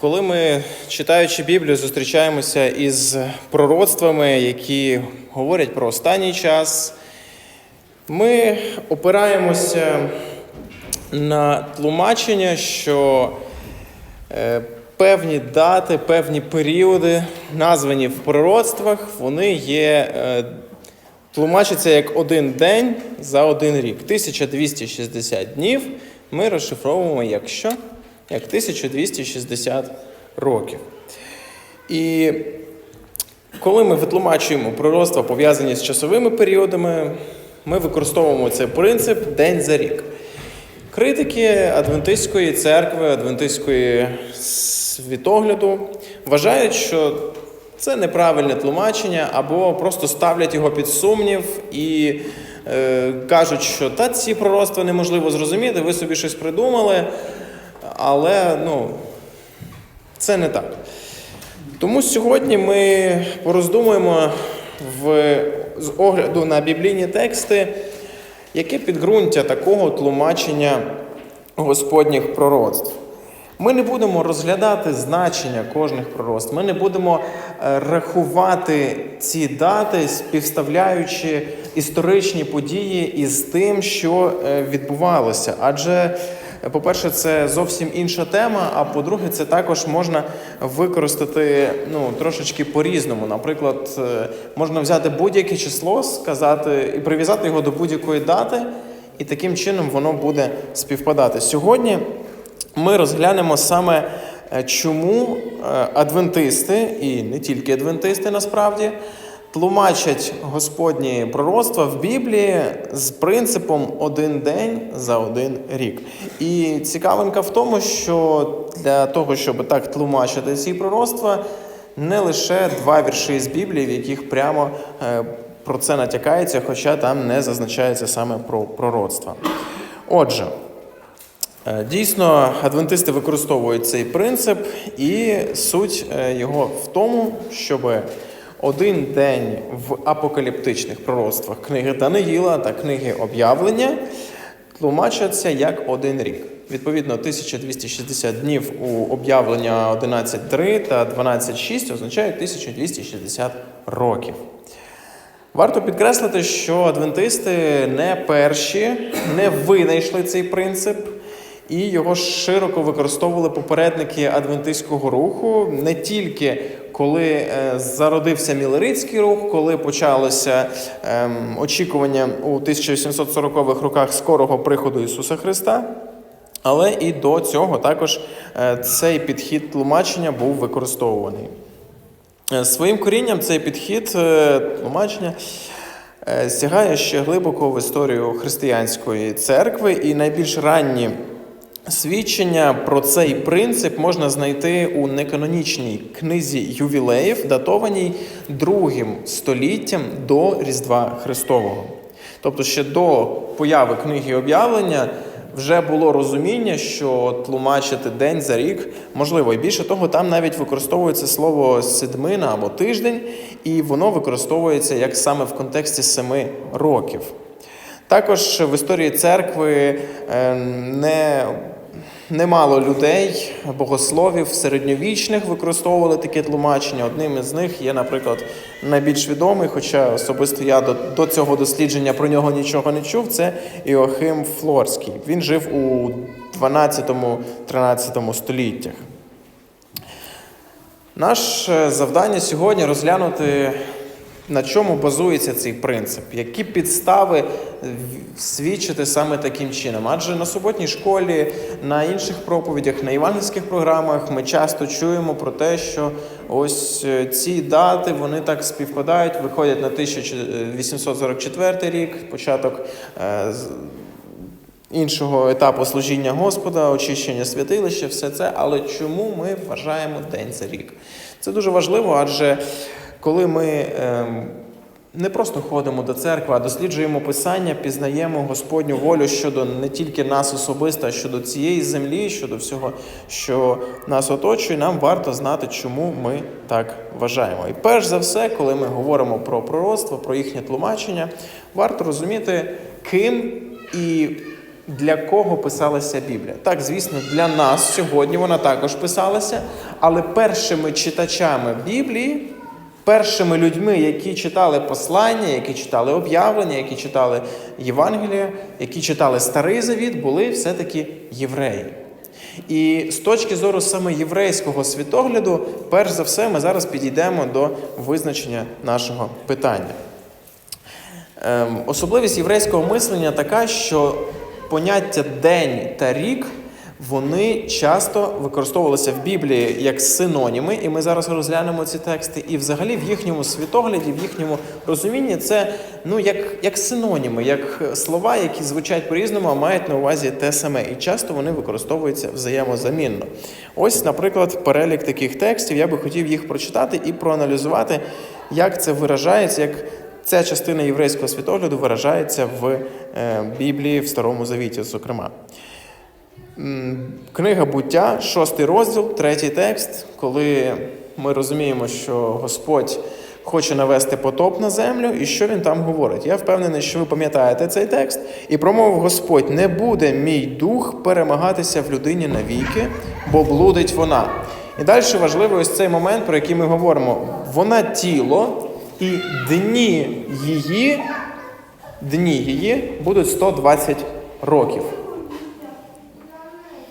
Коли ми, читаючи Біблію, зустрічаємося із пророцтвами, які говорять про останній час, ми опираємося на тлумачення, що е, певні дати, певні періоди, названі в пророцтвах, вони є, е, тлумачаться як один день за один рік. 1260 днів ми розшифровуємо як що? Як 1260 років. І коли ми витлумачуємо пророцтва, пов'язані з часовими періодами, ми використовуємо цей принцип день за рік. Критики Адвентистської церкви, Адвентистської світогляду вважають, що це неправильне тлумачення, або просто ставлять його під сумнів і е, кажуть, що та ці пророцтва неможливо зрозуміти, ви собі щось придумали, але ну, це не так. Тому сьогодні ми пороздумуємо в, з огляду на біблійні тексти, яке підґрунтя такого тлумачення Господніх пророцтв. Ми не будемо розглядати значення кожних пророцтв, ми не будемо е, рахувати ці дати, співставляючи історичні події із тим, що е, відбувалося. Адже, по-перше, це зовсім інша тема, а по-друге, це також можна використати ну, трошечки по-різному. Наприклад, е, можна взяти будь-яке число, сказати і прив'язати його до будь-якої дати, і таким чином воно буде співпадати. Сьогодні ми розглянемо саме, е, чому е, адвентисти, і не тільки адвентисти насправді, тлумачать Господні пророцтва в Біблії з принципом один день за один рік. І цікавинка в тому, що для того, щоб так тлумачити ці пророцтва, не лише два вірші з Біблії, в яких прямо е, про це натякається, хоча там не зазначається саме про пророцтва. Отже. Е, Дійсно, адвентисти використовують цей принцип, і суть е, його в тому, щоб один день в апокаліптичних пророцтвах книги Даниїла та книги об'явлення тлумачаться як один рік. Відповідно, 1260 днів у об'явлення 11.3 та 12.6 означають 1260 років. Варто підкреслити, що адвентисти не перші, не винайшли цей принцип, і його широко використовували попередники адвентистського руху не тільки коли е, зародився мілерицький рух, коли почалося ем, очікування у 1840-х роках скорого приходу Ісуса Христа. Але і до цього також е, цей підхід тлумачення був використовуваний. Е, Своїм корінням цей підхід тлумачення сягає ще глибоко в історію християнської церкви, і найбільш ранні свідчення про цей принцип можна знайти у неканонічній книзі ювілеїв, датованій другим століттям до Різдва Христового. Тобто ще до появи книги об'явлення вже було розуміння, що тлумачити день за рік можливо. І більше того, там навіть використовується слово седмина або тиждень, і воно використовується як саме в контексті семи років. Також в історії церкви е, не Немало людей, богословів середньовічних використовували таке тлумачення. Одним із них є, наприклад, найбільш відомий, хоча особисто я до, до цього дослідження про нього нічого не чув. Це Іохим Флорський. Він жив у 12-13 століттях. Наше завдання сьогодні розглянути, на чому базується цей принцип, які підстави свідчити саме таким чином. Адже на суботній школі, на інших проповідях, на євангельських програмах ми часто чуємо про те, що ось е, ці дати вони так співпадають, виходять на 1844 рік, початок. е, іншого етапу служіння Господа, очищення святилища, все це. Але чому ми вважаємо день за рік? Це дуже важливо, адже коли ми ем, не просто ходимо до церкви, а досліджуємо Писання, пізнаємо Господню волю щодо не тільки нас особисто, а щодо цієї землі, щодо всього, що нас оточує, нам варто знати, чому ми так вважаємо. І перш за все, коли ми говоримо про пророцтво, про їхнє тлумачення, варто розуміти, ким і для кого писалася Біблія. Так, звісно, для нас сьогодні вона також писалася, але першими читачами Біблії, першими людьми, які читали послання, які читали об'явлення, які читали Євангелія, які читали Старий Завіт, були все-таки євреї. І з точки зору саме єврейського світогляду, перш за все, ми зараз підійдемо до визначення нашого питання. Ем, Особливість єврейського мислення така, що поняття день та рік вони часто використовувалися в Біблії як синоніми, і ми зараз розглянемо ці тексти. І взагалі в їхньому світогляді, в їхньому розумінні це ну як, як синоніми, як слова, які звучать по-різному, а мають на увазі те саме. І часто вони використовуються взаємозамінно. Ось, наприклад, перелік таких текстів. Я би хотів їх прочитати і проаналізувати, як це виражається, як Ця частина єврейського світогляду виражається в е, Біблії в Старому Завіті, зокрема. Книга буття, шостий розділ, третій текст, коли ми розуміємо, що Господь хоче навести потоп на землю, і що він там говорить. Я впевнений, що ви пам'ятаєте цей текст. І промовив Господь: не буде мій дух перемагатися в людині навіки, бо блудить вона. І далі важливий ось цей момент, про який ми говоримо. Вона тіло, і дні її, дні її будуть 120 років.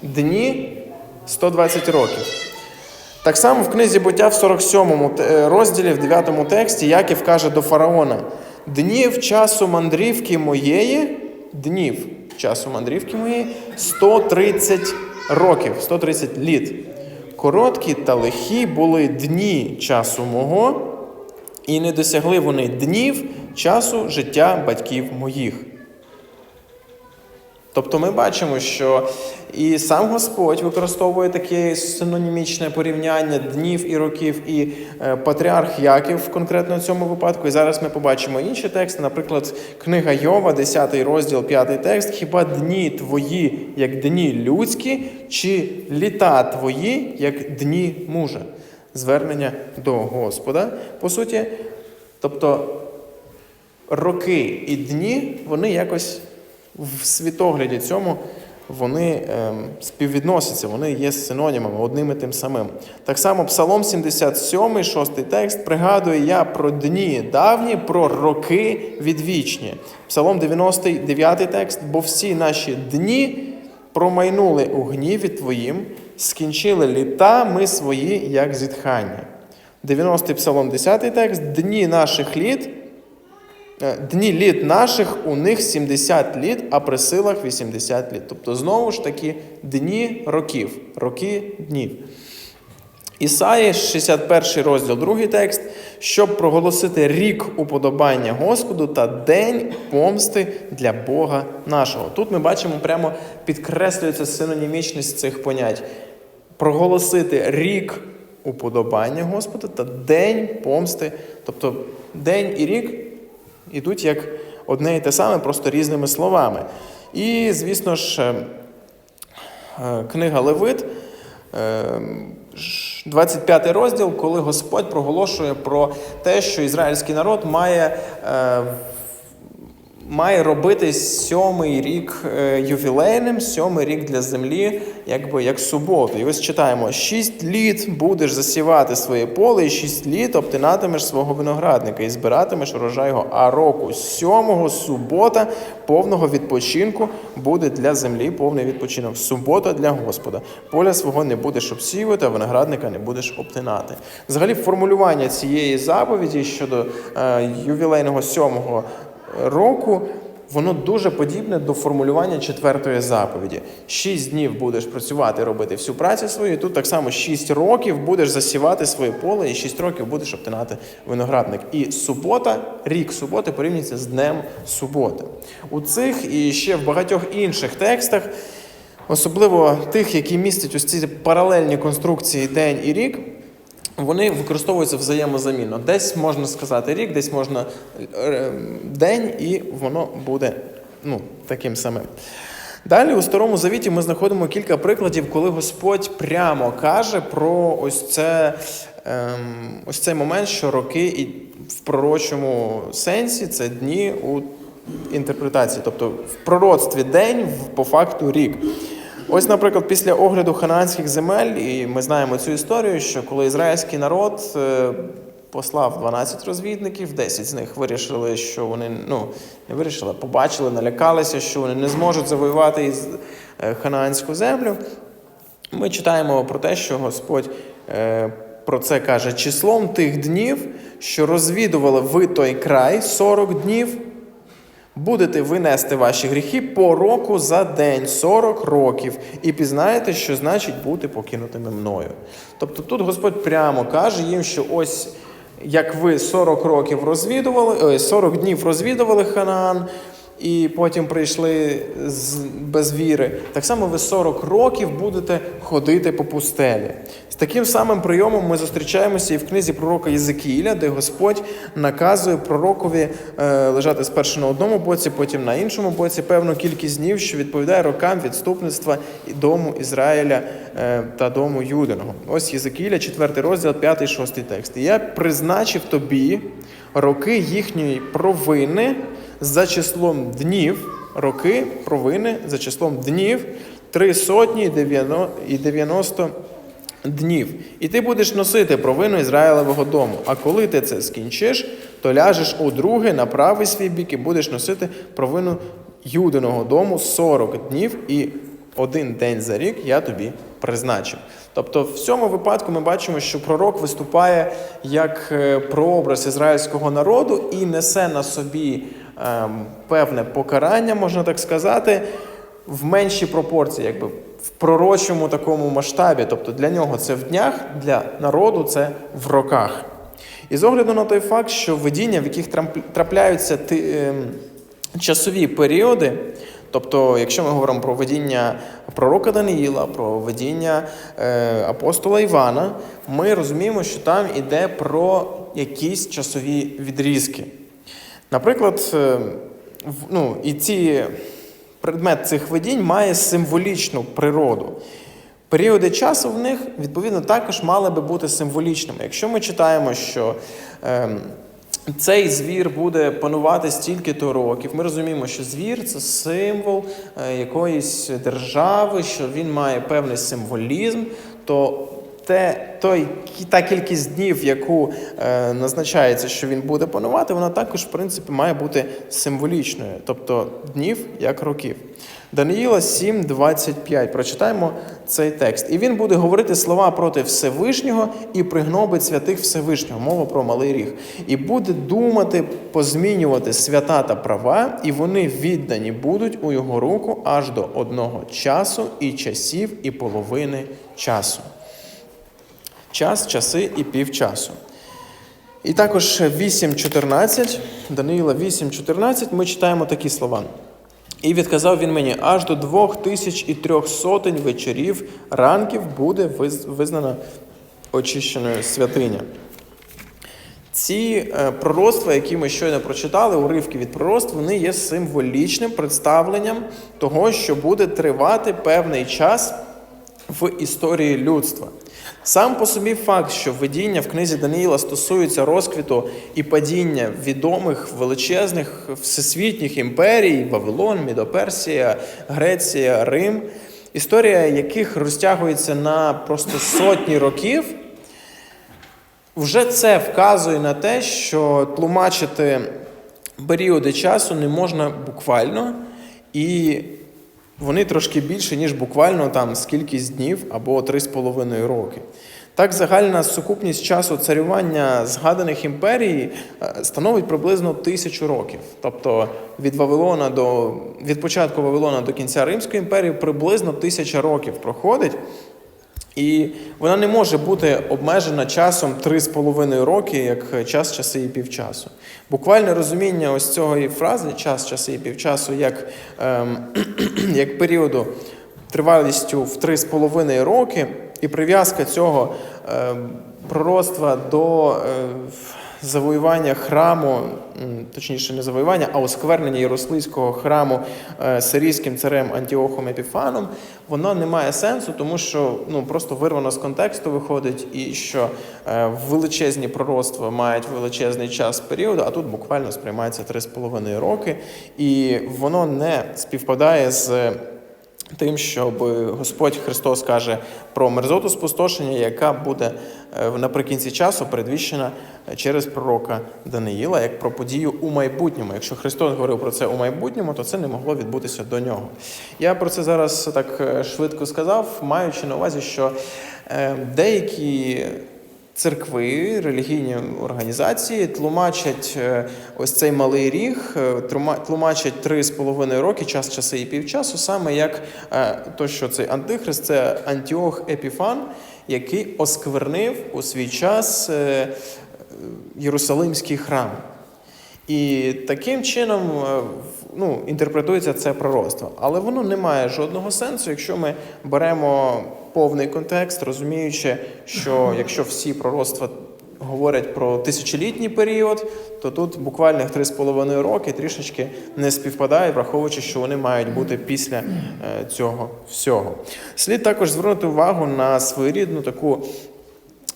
Дні 120 років. Так само в книзі буття в 47 розділі, в 9 тексті, Яків каже до фараона: днів часу мандрівки моєї, днів часу мандрівки моєї 130 років, 130 літ. Короткі та лихі були дні часу мого, і не досягли вони днів часу життя батьків моїх. Тобто ми бачимо, що і сам Господь використовує таке синонімічне порівняння днів і років, і е, патріарх Яків конкретно в цьому випадку. І зараз ми побачимо інші тексти, наприклад, книга Йова, 10 розділ, 5 текст. Хіба дні твої, як дні людські, чи літа твої, як дні мужа? Звернення до Господа. По суті, тобто роки і дні, вони якось в світогляді цьому вони ем, співвідносяться, вони є синонімами, одним і тим самим. Так само Псалом 77, 6 текст, пригадує я про дні давні, про роки відвічні. Псалом 99 текст, бо всі наші дні промайнули у гніві Твоїм, скінчили літа ми свої, як зітхання. 90-й Псалом 10 текст, дні наших літ. Е, Дні літ наших у них 70 літ, а при силах 80 літ. Тобто, знову ж таки, дні років, роки днів. Ісаї, 61 розділ, другий текст, щоб проголосити рік уподобання Господу та день помсти для Бога нашого. Тут ми бачимо, прямо підкреслюється синонімічність цих понять. Проголосити рік уподобання Господа та день помсти. Тобто день і рік ідуть як одне і те саме, просто різними словами. І, звісно ж, е, е, книга Левит, е, ш- 25 розділ, коли Господь проголошує про те, що ізраїльський народ має. Має робити сьомий рік е, ювілейним, сьомий рік для землі, якби як суботу. І ось читаємо: шість літ будеш засівати своє поле, і шість літ обтинатимеш свого виноградника і збиратимеш урожай його. А року сьомого субота повного відпочинку буде для землі повний відпочинок. Субота для Господа. Поля свого не будеш обсіювати, а виноградника не будеш обтинати. Взагалі, формулювання цієї заповіді щодо е, ювілейного сьомого року, воно дуже подібне до формулювання четвертої заповіді. Шість днів будеш працювати, робити всю працю свою. і Тут так само шість років будеш засівати своє поле, і шість років будеш обтинати виноградник. І субота, рік суботи порівнюється з днем суботи. У цих і ще в багатьох інших текстах, особливо тих, які містять ось ці паралельні конструкції день і рік. Вони використовуються взаємозамінно. Десь можна сказати рік, десь можна е, день, і воно буде ну, таким самим. Далі у Старому Завіті ми знаходимо кілька прикладів, коли Господь прямо каже про ось це. ем, Ось цей момент, що роки і в пророчому сенсі це дні у інтерпретації, тобто в пророцтві день, по факту рік. Ось, наприклад, після огляду ханаанських земель, і ми знаємо цю історію, що коли ізраїльський народ е, послав 12 розвідників, 10 з них вирішили, що вони ну не вирішили, побачили, налякалися, що вони не зможуть завоювати із е, ханаанську землю. Ми читаємо про те, що Господь е, про це каже числом тих днів, що розвідували ви той край 40 днів. Будете винести ваші гріхи по року за день 40 років, і пізнаєте, що значить бути покинутими мною. Тобто тут Господь прямо каже їм, що ось як ви 40 років розвідували, 40 днів розвідували Ханаан, і потім прийшли з, без віри, так само ви 40 років будете ходити по пустелі. З таким самим прийомом ми зустрічаємося і в книзі пророка Єзекіїля, де Господь наказує пророкові е, лежати спершу на одному боці, потім на іншому боці певну кількість днів, що відповідає рокам відступництва дому Ізраїля е, та дому Юдиного. Ось Єзекіїля, 4 розділ, 5 6 текст. «І я призначив тобі роки їхньої провини за числом днів, роки провини за числом днів, три сотні і дев'яно- і дев'яносто днів. І ти будеш носити провину Ізраїлевого дому. А коли ти це скінчиш, то ляжеш у друге на правий свій бік і будеш носити провину Юдиного дому 40 днів і один день за рік я тобі призначив. Тобто, в цьому випадку ми бачимо, що пророк виступає як е, прообраз ізраїльського народу і несе на собі певне покарання, можна так сказати, в меншій пропорції, якби в пророчому такому масштабі. Тобто для нього це в днях, для народу це в роках. І з огляду на той факт, що видіння, в яких трапляються ем, часові періоди, тобто, якщо ми говоримо про видіння пророка Даниїла, про видіння е, апостола Івана, ми розуміємо, що там йде про якісь часові відрізки. Наприклад, е, ну, і ці предмет цих видінь має символічну природу. Періоди часу в них, відповідно, також мали би бути символічними. Якщо ми читаємо, що ем, цей звір буде панувати стільки-то років, ми розуміємо, що звір це символ е, якоїсь держави, що він має певний символізм, то те, той, та кількість днів, яку е, назначається, що він буде панувати, вона також, в принципі, має бути символічною, тобто днів як років. Даниїла 7.25. Прочитаємо цей текст. І він буде говорити слова проти Всевишнього і пригнобить святих Всевишнього, мова про малий ріг. І буде думати позмінювати свята та права, і вони віддані будуть у його руку аж до одного часу і часів, і половини часу. Час, часи і півчасу. І також 8.14, Даниїла 8.14, ми читаємо такі слова. І відказав він мені, аж до двох тисяч і трьох сотень вечорів ранків буде визнана очищеною святиня. Ці е, пророцтва, які ми щойно прочитали, уривки від пророцтв, вони є символічним представленням того, що буде тривати певний час в історії людства. Сам по собі факт, що видіння в книзі Даниїла стосується розквіту і падіння відомих величезних всесвітніх імперій Вавилон, Мідоперсія, Греція, Рим, історія яких розтягується на просто сотні років, вже це вказує на те, що тлумачити періоди часу не можна буквально, і вони трошки більше, ніж буквально там скількись днів або 3,5 роки. Так, загальна сукупність часу царювання згаданих імперій е, становить приблизно тисячу років. Тобто від Вавилона до від початку Вавилона до кінця Римської імперії приблизно тисяча років проходить. І вона не може бути обмежена часом 3,5 роки, як час, часи і півчасу. Буквальне розуміння ось цієї фрази час, часи і півчасу, як, ем, як періоду тривалістю в 3,5 роки, і прив'язка цього ем, пророцтва до е, завоювання храму, точніше, не завоювання, а осквернення Єруслийського храму е, сирійським царем Антіохом Епіфаном, воно не має сенсу, тому що ну, просто вирвано з контексту виходить, і що е, величезні пророцтва мають величезний час періоду, а тут буквально сприймається 3,5 роки, і воно не співпадає з. Тим, щоб Господь Христос каже про мерзоту спустошення, яка буде е, наприкінці часу передвіщена е, через пророка Даниїла, як про подію у майбутньому. Якщо Христос говорив про це у майбутньому, то це не могло відбутися до нього. Я про це зараз так е, швидко сказав, маючи на увазі, що деякі церкви, релігійні організації тлумачать е, ось цей малий ріг, е, тлумачать три з половиною роки, час, часи і півчасу, саме як е, то, що цей антихрист це Антіох Епіфан, який осквернив у свій час Єрусалимський храм. І таким чином ну, інтерпретується це пророцтво. Але воно не має жодного сенсу, якщо ми беремо повний контекст, розуміючи, що якщо всі пророцтва говорять про тисячолітній період, то тут буквальних 3,5 роки трішечки не співпадають, враховуючи, що вони мають бути після е, цього всього. Слід також звернути увагу на своєрідну таку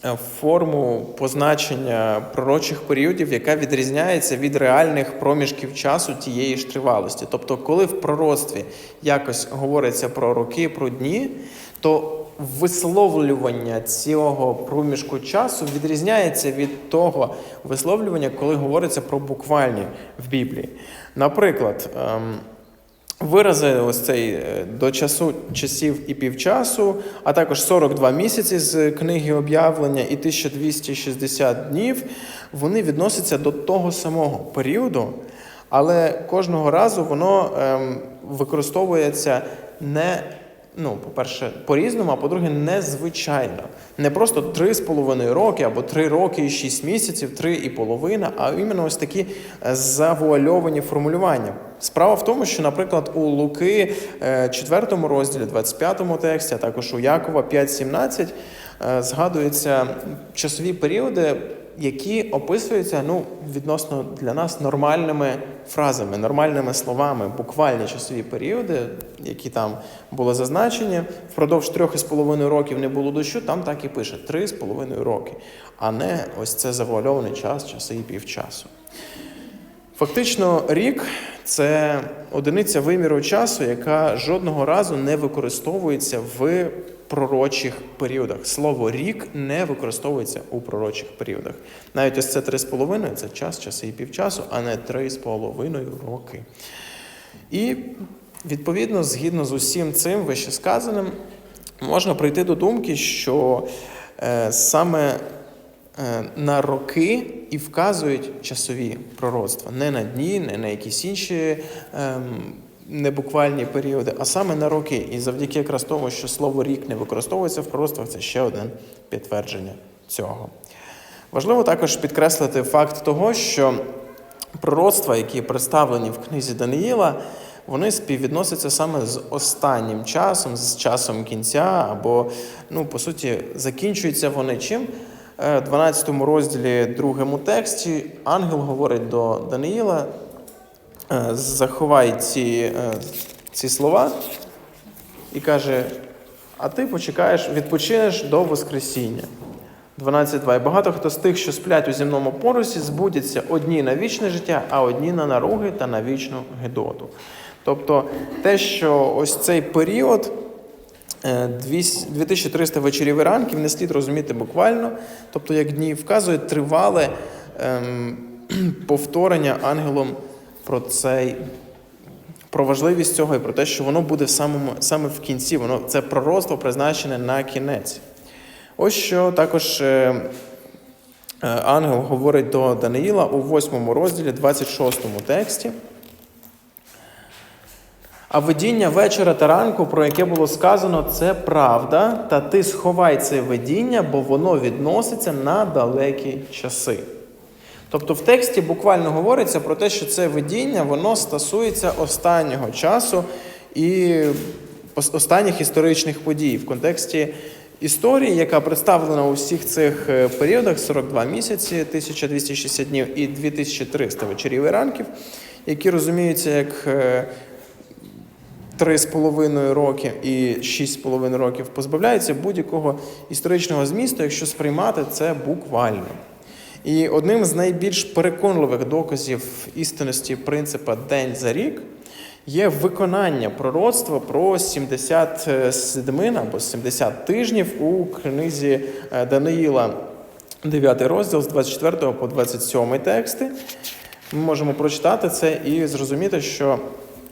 е, форму позначення пророчих періодів, яка відрізняється від реальних проміжків часу тієї ж тривалості. Тобто, коли в пророцтві якось говориться про роки, про дні, то висловлювання цього проміжку часу відрізняється від того висловлювання, коли говориться про буквальні в Біблії. Наприклад, ем, Вирази ось цей е, до часу часів і півчасу, а також 42 місяці з книги об'явлення і 1260 днів, вони відносяться до того самого періоду, але кожного разу воно ем, використовується не, ну, по-перше, по-різному, а по-друге, незвичайно. Не просто 3,5 роки або 3 роки і 6 місяців, 3,5, а іменно ось такі е, завуальовані формулювання. Справа в тому, що, наприклад, у Луки, 4 розділі, 25 тексті, а також у Якова 5.17 е, згадуються часові періоди, які описуються ну, відносно для нас нормальними фразами, нормальними словами, буквальні часові періоди, які там були зазначені. Впродовж трьох із половиною років не було дощу, там так і пише три з половиною роки, а не ось це завуальований час, часи і півчасу. Фактично, рік це одиниця виміру часу, яка жодного разу не використовується в пророчих періодах. Слово рік не використовується у пророчих періодах. Навіть ось це 3,5 це час, часи і півчасу, а не 3,5 роки. І відповідно, згідно з усім цим вищесказаним, можна прийти до думки, що е, саме на роки і вказують часові пророцтва. Не на дні, не на якісь інші ем, небуквальні періоди, а саме на роки. І завдяки якраз тому, що слово рік не використовується в пророцтвах, це ще одне підтвердження цього. Важливо також підкреслити факт того, що пророцтва, які представлені в книзі Даниїла, вони співвідносяться саме з останнім часом, з часом кінця, або, ну, по суті, закінчуються вони чим? Е, В 12 розділі, другому тексті, ангел говорить до Даниїла: е, заховай ці, е, ці слова і каже: а ти почекаєш, відпочинеш до Воскресіння. 12.2. І багато хто з тих, що сплять у земному порусі, збудяться одні на вічне життя, а одні на наруги та на вічну гидоту. Тобто те, що ось цей період, е, 200 2300 вечорів і ранків, не слід розуміти буквально, тобто як дні вказує тривале ем, повторення ангелом про цей. Про важливість цього і про те, що воно буде в самому, саме в кінці, воно це пророцтво призначене на кінець. Ось що також е, е, ангел говорить до Даниїла у 8 розділі, 26 тексті. А видіння вечора та ранку, про яке було сказано, це правда, та ти сховай це видіння, бо воно відноситься на далекі часи. Тобто в тексті буквально говориться про те, що це видіння, воно стосується останнього часу і останніх історичних подій в контексті історії, яка представлена у всіх цих е, періодах: 42 місяці, 1260 днів і 2300 вечорів і ранків, які розуміються як е, Три з половиною роки і шість з половиною років позбавляються будь-якого історичного змісту, якщо сприймати це буквально. І одним з найбільш переконливих доказів істинності принципа день за рік є виконання пророцтва про 70 седмин або 70 тижнів у книзі е, Даниїла, 9 розділ з 24 по 27 тексти. Ми можемо прочитати це і зрозуміти, що,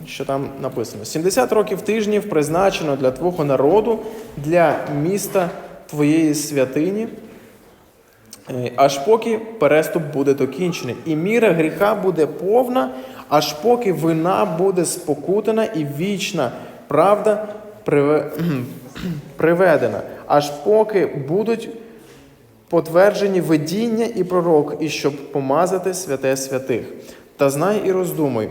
що там написано: 70 років тижнів призначено для твого народу, для міста твоєї святині. Е, Аж поки переступ буде докінчений, і міра гріха буде повна, аж поки вина буде спокутана і вічна правда приведена, аж поки будуть потверджені видіння і пророк, і щоб помазати святе святих. Та знай і роздумуй.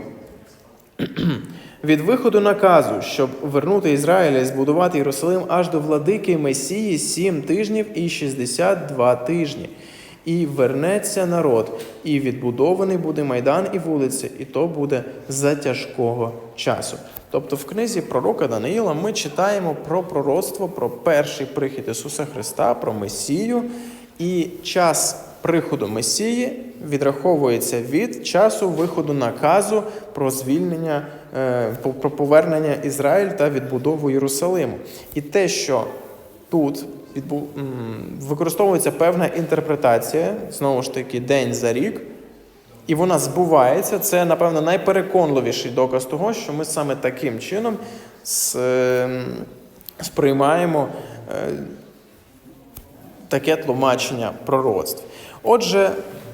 Від виходу наказу, щоб вернути Ізраїля і збудувати Єрусалим аж до владики Месії сім тижнів і 62 тижні. І вернеться народ, і відбудований буде майдан і вулиці, і то буде за тяжкого часу. Тобто в книзі пророка Даниїла ми читаємо про пророцтво, про перший прихід Ісуса Христа, про Месію, і час приходу Месії відраховується від часу виходу наказу про звільнення, е, про повернення Ізраїль та відбудову Єрусалиму. І те, що тут використовується певна інтерпретація, знову ж таки, день за рік, і вона збувається. Це, напевно, найпереконливіший доказ того, що ми саме таким чином ем, сприймаємо е, таке тлумачення пророцтв. Отже,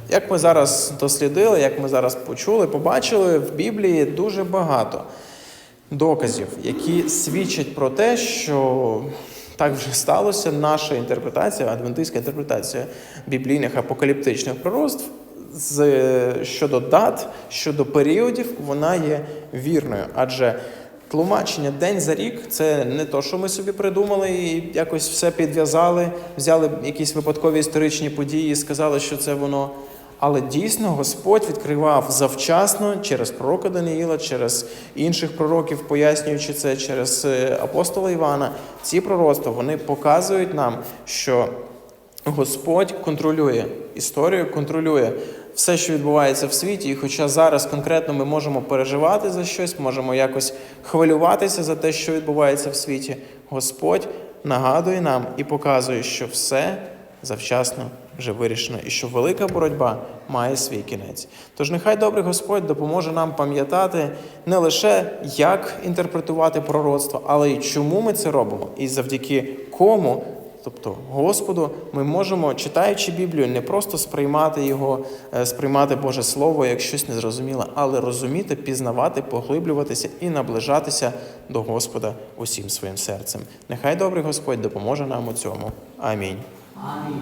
як ми зараз дослідили, як ми зараз почули, побачили в Біблії дуже багато доказів, які свідчать про те, що так вже сталося. Наша інтерпретація, адвентистська інтерпретація біблійних апокаліптичних пророцтв з щодо дат, щодо періодів, вона є вірною, адже тлумачення день за рік це не то, що ми собі придумали і якось все підв'язали, взяли якісь випадкові історичні події і сказали, що це воно. Але дійсно Господь відкривав завчасно через пророка Даниїла, через інших пророків, пояснюючи це через е, апостола Івана. Ці пророцтва вони показують нам, що Господь контролює історію, контролює все, що відбувається в світі. І хоча зараз конкретно ми можемо переживати за щось, можемо якось хвилюватися за те, що відбувається в світі, Господь нагадує нам і показує, що все завчасно вже вирішено, і що велика боротьба має свій кінець. Тож нехай добрий Господь допоможе нам пам'ятати не лише як інтерпретувати пророцтво, але й чому ми це робимо, і завдяки кому. Тобто, Господу, ми можемо, читаючи Біблію, не просто сприймати його, е, сприймати Боже Слово як щось незрозуміле, але розуміти, пізнавати, поглиблюватися і наближатися до Господа усім своїм серцем. Нехай добрий Господь допоможе нам у цьому. Амінь. Амінь.